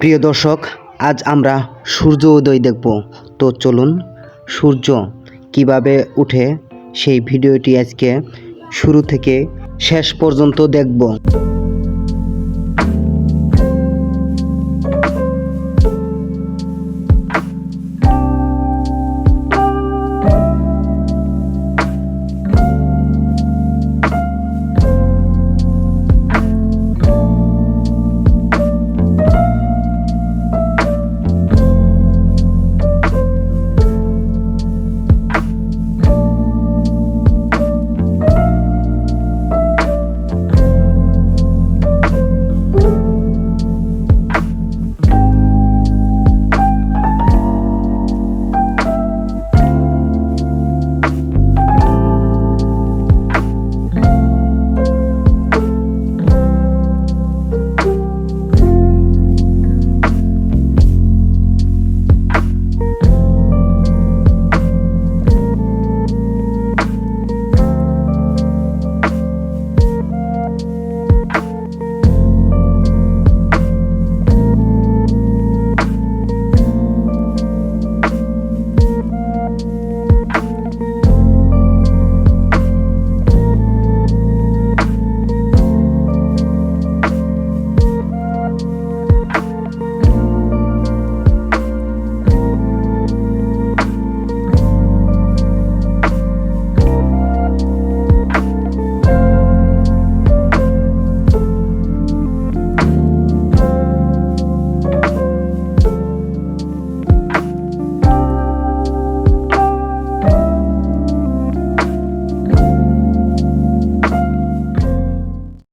প্রিয় দর্শক, আজ আমরা সূর্য উদয় দেখব। তো চলুন, সূর্য কীভাবে উঠে সেই ভিডিওটি আজকে শুরু থেকে শেষ পর্যন্ত দেখব।